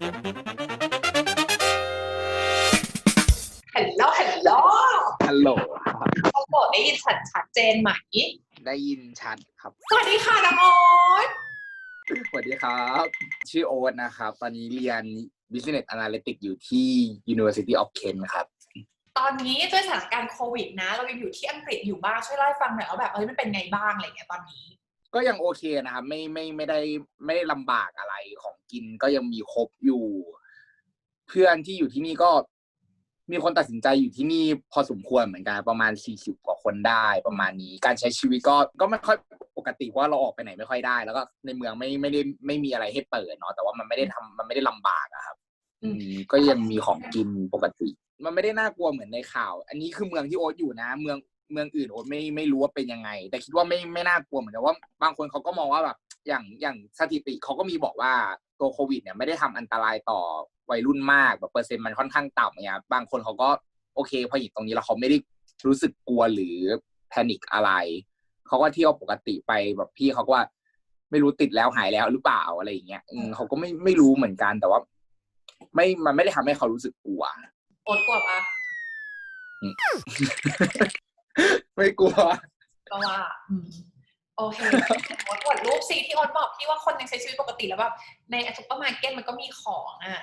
ฮัลโหลฮัลโหลฮัลโหลครับโอ้โหได้ยินชัดชัดเจนไหม ได้ยินชัดครับ สวัสดีค่ะน้องโอ๊ตสวัสดีครับ ชื่อโอ๊ตนะครับ ตอนนี้เรียน Business Analytics อยู่ที่ University of Kent ครับ ตอนนี้ด้วยสถานการณ์โควิดนะ เรายังอยู่ที่อังกฤษอยู่บ้าง ช่วยเล่าให้ฟังหน่อยว่าแบบเอ้ยมันเป็นไงบ้างอะไรเงี้ยตอนนี้ ก็ยังโอเคนะครับไม่ไม่ไม่ได้ไม่ได้ลำบากอะไรของกินก็ยังมีครบอยู่ เพื่อนที่อยู่ที่นี่ก็มีคนตัดสินใจอยู่ที่นี่พอสมควรเหมือนกันประมาณสี่สิบกว่าคนได้ประมาณนี้ การใช้ชีวิตก็ก็ไม่ค่อยปกติเพราะว่าเราออกไปไหนไม่ค่อยได้ แล้วก็ในเมืองไม่ไม่ได้ไม่มีอะไรให้เปิดเนาะแต่ว่ามันไม่ได้ทำมันไม่ได้ลำบากอะครับ อืมก็ยังมีของกินปกติ มันไม่ได้น่ากลัวเหมือนในข่าว อันนี้คือเมืองที่โอ๊ตอยู่นะ เมือง เมืองอื่นโอ๊ตไม่ไม่รู้ว่าเป็นยังไง แต่คิดว่าไม่ไม่น่ากลัวเหมือนกันว่า บางคนเขาก็มองว่าแบบอย่างอย่างสถิติเขาก็มีบอกว่าตัวโควิดเนี่ยไม่ได้ทำอันตรายต่อวัยรุ่นมากแบบเปอร์เซ็นต์มันค่อนข้างต่ำเนี่ยบางคนเขาก็โอเคพอเห็นตรงนี้แล้วเขาไม่ได้รู้สึกกลัวหรือแพนิคอะไรเขาก็เที่ยวปกติไปแบบพี่เขาก็ว่า ไม่รู้ติดแล้วหายแล้วหรือเปล่าอะไรอย่างเงี้ยอืมเขาก็ไม่ไม่รู้เหมือนกันแต่ว่า ไม่มันไม่ได้ทำให้เขารู้สึกกลัวโอ๊ตกลัวปะ ไม่กลัวก็ว่าอืมโอเคโอ๊ตกดรูปสิที่โอ๊ตบอกพี่ว่าคนยังใช้ชีวิตปกติแล้วแบบในซุปเปอร์มาร์เก็ตมันก็มีของอะ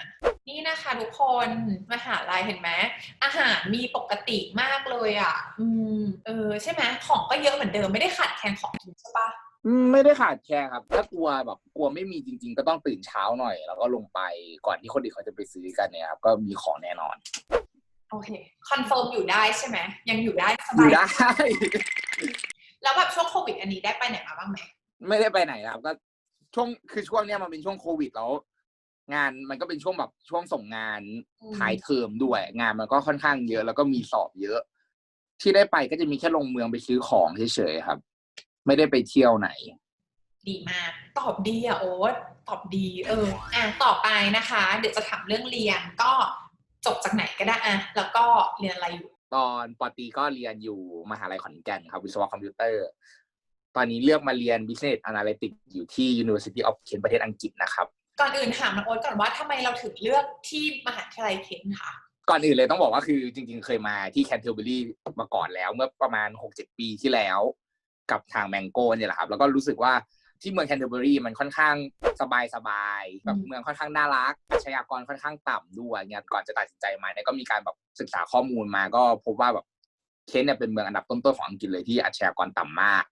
นี่นะคะทุกคนมหาลัยเห็นไหมอาหารมีปกติมากเลยอะ อืมเออใช่ไหมของก็เยอะเหมือนเดิมไม่ได้ขาดแคลนของกินใช่ปะอืมไม่ได้ขาดแคลนครับ ถ้ากลัวแบบกลัวไม่มีจริง ๆ ก็ต้องตื่นเช้าหน่อย แล้วก็ลงไปก่อนที่คนอื่นเขาจะไปซื้อกันเนี่ยครับก็มีของแน่นอน โอเคคอนเฟิร์มอยู่ได้ใช่ไหมยังอยู่ได้สอบยู่ายได้ แล้วแบบช่วงโควิดอันนี้ได้ไปไหนมาบ้างไหมไม่ได้ไปไหนครับก็ช่วงคือช่วงเนี้ยมันเป็นช่วงโควิดแล้ว งานมันก็เป็นช่วงแบบช่วงส่งงานอืมท้ายเทอมด้วย งานมันก็ค่อนข้างเยอะ แล้วก็มีสอบเยอะ ที่ได้ไปก็จะมีแค่ลงเมืองไปซื้อของเฉยๆครับ ไม่ได้ไปเที่ยวไหน ดีมากตอบดีอะโอ๊ตตอบดี เออ อะต่อไปนะคะ เดี๋ยวจะถามเรื่องเรียนก็ จบจากไหนก็ได้อะแล้วก็เรียนอะไรอยู่ ตอนปอตรีก็เรียนอยู่มหาลัยขอนแก่นครับวิศวะคอมพิวเตอร์ ตอนนี้เลือกมาเรียน Business Analytics อยู่ที่ University of Kent ประเทศอังกฤษนะครับก่อนอื่นถามน้องโอ๊ตก่อนว่าทำไมเราถึงเลือกที่มหาวิทยาลัยเคนคะก่อนอื่นเลยต้องบอกว่าคือจริง ๆ เคยมาที่ Canterbury มาก่อนแล้วเมื่อประมาณ 6-7 ปีที่แล้ว กับทาง Mango เนี่ยแหละครับ แล้วก็รู้สึกว่า ที่เมือง Canterbury มันค่อนข้างสบายๆแบบเมืองค่อนข้างน่ารักอาชญากรค่อนข้างต่ำด้วยเนี่ยก่อนจะตัดสินใจมาเนี่ยก็มีการแบบศึกษาข้อมูลมาก็พบว่าแบบเคนเนี่ยเป็นเมืองอันดับต้นๆของอังกฤษเลยที่อาชญากรต่ำมาก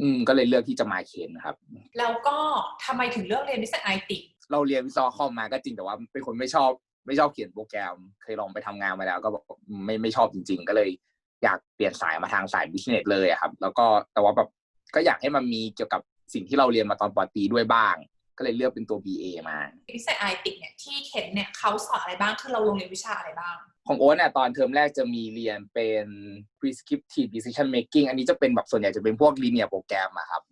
อืมก็เลยเลือกที่จะมาเคนครับ แล้วก็ทำไมถึงเลือกเรียนวิศวะไอติเราเรียนวิศวะคอมมาก็จริงแต่ว่าเป็นคนไม่ชอบไม่ชอบเขียนโปรแกรม เคยลองไปทำงานมาแล้ว ก็บอกไม่ไม่ชอบจริง ๆ ก็เลย อยากเปลี่ยนสายมาทางสายบิสเนสเลยอะครับ แล้วก็แต่ว่าแบบก็อยากให้มันมีเกี่ยวกับ สิ่งที่เราเรียนมาตอนปอตรีด้วยบ้าง ก็เลยเลือกเป็นตัว BA มาวิศวะไอติเนี่ยที่เคนเนี่ยเขาสอนอะไรบ้างคือเราลงเรียนวิชาอะไรบ้าง ของโอ๊ตเนี่ยตอนเทอมแรกจะมีเรียนเป็น prescriptive decision making อันนี้จะเป็นแบบส่วนใหญ่จะเป็นพวก linear โปรแกรมอะครับ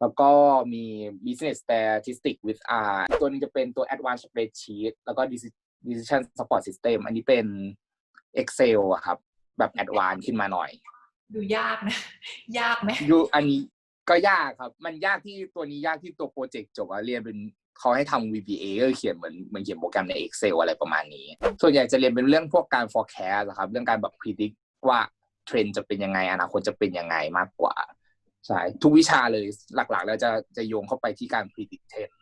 แล้วก็มี business statistics with R ตัวนึงจะเป็นตัว advanced spreadsheet แล้วก็ deci- decision support system อันนี้เป็น Excel อะครับ แบบ advanced ขึ้นมาหน่อย ดูยากนะ ยากไหมยูอันนี้ ก็ยากครับ มันยากที่ตัวนี้ยากที่ตัวโปรเจกต์จบอะเรียนเป็นเขาให้ทำ VBA ก็เขียนเหมือนเหมือนเขียนโปรแกรมใน Excel อะไรประมาณนี้ ส่วนใหญ่จะเรียนเป็นเรื่องพวกการ forecast อะครับ เรื่องการแบบ predict ว่าเทรนด์จะเป็นยังไง อนาคตจะเป็นยังไงมากกว่า ใช่ ทุกวิชาเลยหลักๆ แล้วจะจะโยงเข้าไปที่การ predict trend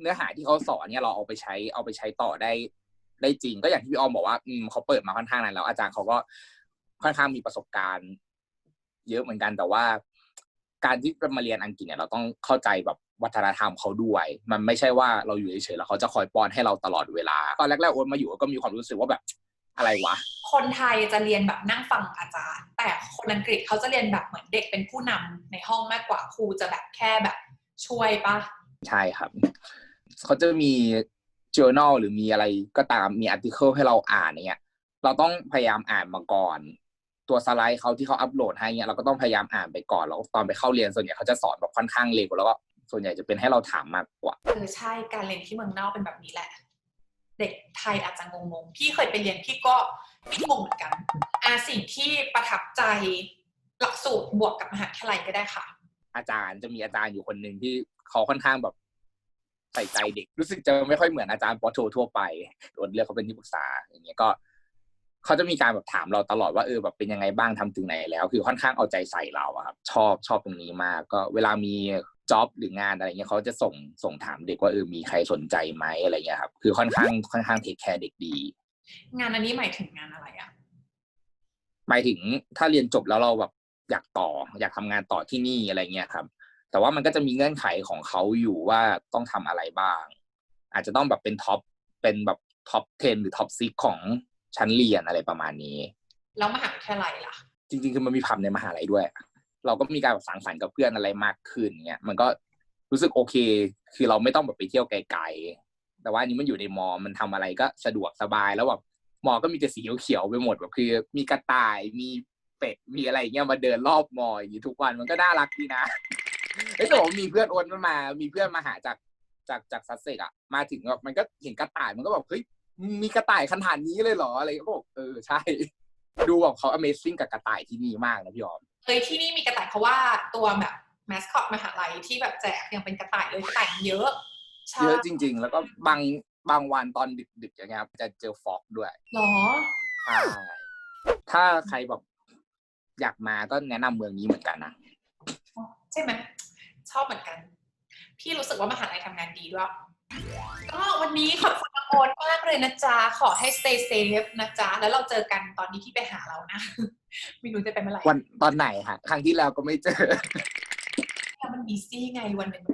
เนื้อหาที่เขาสอนเนี่ยเราเอาไปใช้เอาไปใช้ต่อได้ได้จริง ก็อย่างที่พี่ออมบอกว่าอืมเขาเปิดมาค่อนข้างนานแล้วอาจารย์เขาก็ค่อนข้างมีประสบการณ์ เยอะเหมือนกันแต่ว่า การที่มาเรียนอังกฤษเนี่ยเราต้องเข้าใจแบบวัฒนธรรมเขาด้วย มันไม่ใช่ว่าเราอยู่เฉยๆแล้วเขาจะคอยป้อนให้เราตลอดเวลาตอนแรกๆโอ๊ตมาอยู่ก็มีความรู้สึกว่าแบบอะไรวะ คนไทยจะเรียนแบบนั่งฟังอาจารย์ แต่คนอังกฤษเขาจะเรียนแบบเหมือนเด็กเป็นผู้นำในห้องมากกว่าครูจะแบบแค่แบบช่วยปะใช่ครับ เขาจะมี journal หรือมีอะไรก็ตามมี article ให้เราอ่านอย่างเงี้ยเราต้องพยายามอ่านมาก่อน ตัวสไลด์เขาที่เขาอัปโหลดให้เนี่ยเราก็ต้องพยายามอ่านไปก่อนแล้วตอนไปเข้าเรียนส่วนใหญ่เขาจะสอนแบบค่อนข้างเร็วแล้วก็ส่วนใหญ่จะเป็นให้เราถามมากกว่าเออใช่การเรียนที่เมืองนอกเป็นแบบนี้แหละ เด็กไทยอาจจะงงๆพี่เคยไปเรียนพี่ก็พี่งงเหมือนกันอาสิ่งที่ประทับใจหลักสูตรบวกกับมหาวิทยาลัยก็ได้ค่ะ อาจารย์จะมีอาจารย์อยู่คนหนึ่งที่เขาค่อนข้างแบบใส่ใจเด็ก รู้สึกจะไม่ค่อยเหมือนอาจารย์ปอโททั่วไปโดนเรียกเขาเป็นที่ปรึกษาอย่างเงี้ยก็ เขาจะมีการแบบถามเราตลอดว่าเออแบบเป็นยังไงบ้างทำถึงไหนแล้ว คือค่อนข้างเอาใจใส่เราอะครับชอบชอบตรงนี้มากก็เวลามีจ็อบหรืองานอะไรเงี้ยเขาจะส่งส่งถามเด็กว่าเออมีใครสนใจไหมอะไรเงี้ยครับคือค่อนข้างค่อนข้างเทคแคร์เด็กดี งานอันนี้หมายถึงงานอะไรอะหมายถึงถ้าเรียนจบแล้วเราแบบอยากต่อ อยากทำงานต่อที่นี่อะไรเงี้ยครับ แต่ว่ามันก็จะมีเงื่อนไขของเขาอยู่ว่าต้องทำอะไรบ้าง อาจจะต้องแบบเป็นท็อปเป็นแบบท็อป 10 หรือท็อปซิกของ ชั้นเรียนอะไรประมาณนี้ แล้วมหาวิทยาลัยล่ะ จริง ๆ คือมันมีผับในมหาลัยด้วย เราก็มีการแบบสังสรรค์กับเพื่อนอะไรมากขึ้นเงี้ยมันก็รู้สึกโอเค คือเราไม่ต้องแบบไปเที่ยวไกลๆแต่ว่าอันนี้มันอยู่ในมอ มันทำอะไรก็สะดวกสบายแล้วแบบมอก็มีแต่สีเขียวๆไปหมดแบบคือ มีกระต่ายมีเป็ดมีอะไรเงี้ยมาเดินรอบมออย่างนี้ทุกวันมันก็น่ารักดีนะเอ้ยแต่ว่ามีเพื่อนโอนมันมา มีเพื่อนมาหาจากจากจากซัสเซกอะมาถึงแบบมันก็เห็นกระต่ายมันก็แบบเฮ้ย มีกระต่ายขนาดนี้เลยเหรออะไรก็บอกเออใช่ ดูแบบเขา Amazing กับกระต่ายที่นี่มากนะพี่ออมเอ้ยที่นี่มีกระต่ายเพราะว่าตัวแบบแมสคอตมหาลัยที่แบบแจกยังเป็นกระต่ายเลยกระต่ายเยอะใช่เยอะจริง ๆ แล้วก็บางบางวันตอนดึกๆอย่างเงี้ยครับจะเจอฟอกด้วยหรอใช่ถ้าใครแบบอยากมาก็แนะนำเมืองนี้เหมือนกันนะใช่ไหมชอบเหมือนกัน พี่รู้สึกว่ามหาลัยทำงานดีด้วย ก็วันนี้ขอบคุณน้งโอ๊ตมากเลยนะจ๊ะ ขอให้ stay safe นะจ๊ะ แล้วเราเจอกันตอนนี้ที่ไปหาเรานะมินูจะไปเมื่อไหร่วันตอนไหนคะครั้งที่แล้วก็ไม่เจอมันบีซี่ไงวันหนึ่ง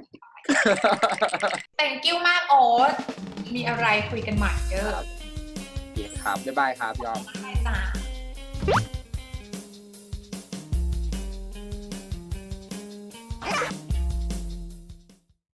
thank you มากโอ๊ตมีอะไรคุยกันใหม่เด้อครับบ๊ายบายครับยอมบ๊ายบายจ้า